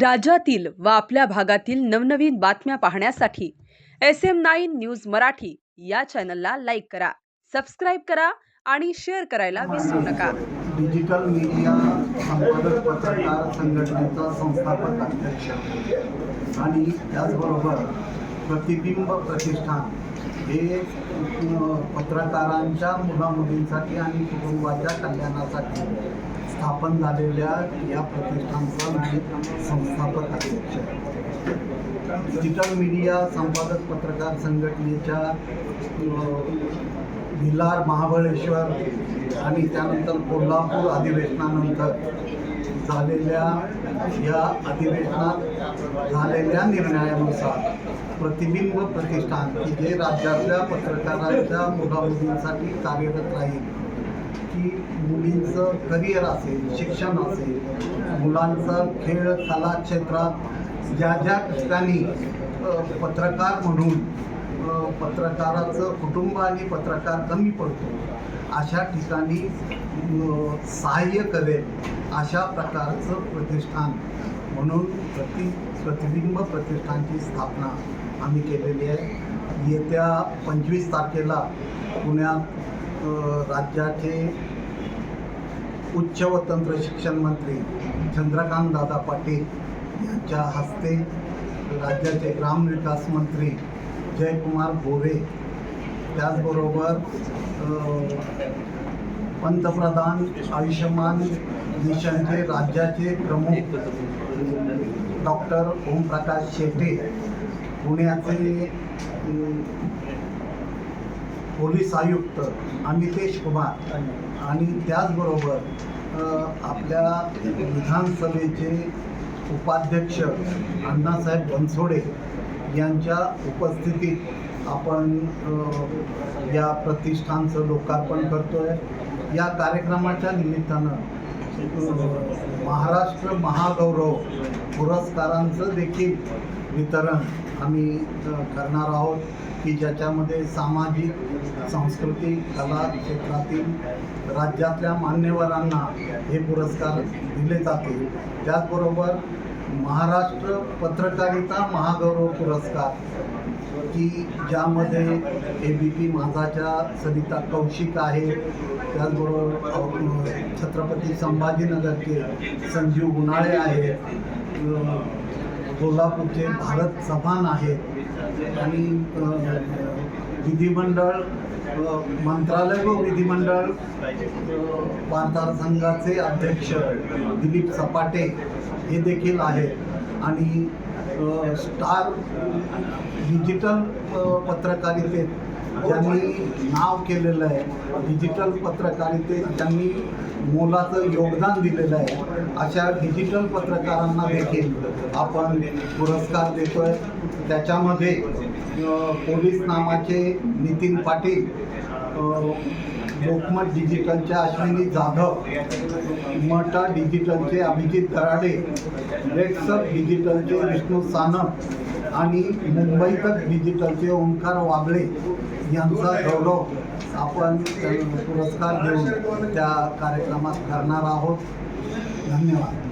राज्यातील व आपल्या भागातील नवनवीन बातम्या पाहण्यासाठी S M nine news Marathi या चॅनलला लाईक करा सबस्क्राईब करा आणि शेअर करायला विसरू नका. डिजिटल मीडिया संपादक पत्रकार संघटनेचा संस्थापक अध्यक्ष आणि त्याचबरोबर प्रतिबिंब प्रतिष्ठान हे पत्रकारांच्या मुलामुलींसाठी आणि कुटुंबाच्या कल्याणासाठी स्थापन झालेल्या या प्रतिष्ठानचा मी संस्थापक अध्यक्ष आहे. डिजिटल मीडिया संपादक पत्रकार संघटनेच्या भिलार महाबळेश्वर आणि त्यानंतर कोल्हापूर अधिवेशनानंतर झालेल्या या अधिवेशनात झालेल्या निर्णयानुसार प्रतिबिंब प्रतिष्ठान की जे राज्यातल्या पत्रकारांच्या मुलामुलींसाठी कार्यरत राहील की मुलींचं करिअर असेल शिक्षण असेल मुलांचं खेळ कला क्षेत्रात ज्या ज्या ठिकाणी पत्रकार म्हणून पत्रकाराचं कुटुंब आणि पत्रकार कमी पडतो अशा ठिकाणी सहाय्य करेल अशा प्रकारचं प्रतिष्ठान. म्हणून प्रति प्रतिबिंब प्रतिष्ठानची स्थापना आम्ही केलेली आहे. येत्या पंचवीस तारखेला पुण्यात राज्याचे उच्च व तंत्र शिक्षण मंत्री चंद्रकांत दादा पाटील यांच्या हस्ते राज्याचे ग्रामविकास मंत्री जयकुमार गोरे त्याचबरोबर पंतप्रधान आयुष्यमान मिशनचे राज्याचे प्रमुख डॉक्टर ओमप्रकाश शेटे पुण्याचे पोलीस आयुक्त अमितेश कुमार आणि त्याचबरोबर आपल्या विधानसभेचे उपाध्यक्ष अण्णासाहेब बनसोडे यांच्या उपस्थितीत आपण या प्रतिष्ठानचं लोकार्पण करतो आहे या कार्यक्रमाच्या निमित्तानं महाराष्ट्र महागौरव पुरस्कारांचं देखील वितरण आम्ही करणार आहोत की ज्याच्यामध्ये सामाजिक सांस्कृतिक कला क्षेत्रातील राज्यातल्या मान्यवरांना हे पुरस्कार दिले जातील. त्याचबरोबर महाराष्ट्र पत्रकारिता महागौरव पुरस्कार की ज्यामध्ये ए बी पी माझाच्या सरिता कौशिक आहे. त्याचबरोबर छत्रपती संभाजीनगरचे संजीव उन्हाळे आहेत कोल्हापूरचे भारत चव्हाण आहेत. आणि विधिमंडळ मंत्रालय व विधिमंडळ अ, वार्ताहर संघाचे अध्यक्ष दिलीप सपाटे हे देखील आहेत. आणि स्टार डिजिटल पत्रकारितेत ज्यांनी नाव केलेलं आहे डिजिटल पत्रकारितेत ज्यांनी मोलाचं योगदान दिलेलं आहे अशा डिजिटल पत्रकारांना देखील आपण पुरस्कार देतोय. त्याच्यामध्ये पोलीस नामाचे नितीन पाटील लोकमत डिजिटलच्या अश्विनी जाधव मटा डिजिटलचे अभिजित दराडे रेडसप डिजिटलचे विष्णू सानप आणि मुंबईतच डिजिटलचे ओंकार वाबळे यांचा गौरव आपण पुरस्कार देऊन त्या कार्यक्रमात करणार आहोत. धन्यवाद.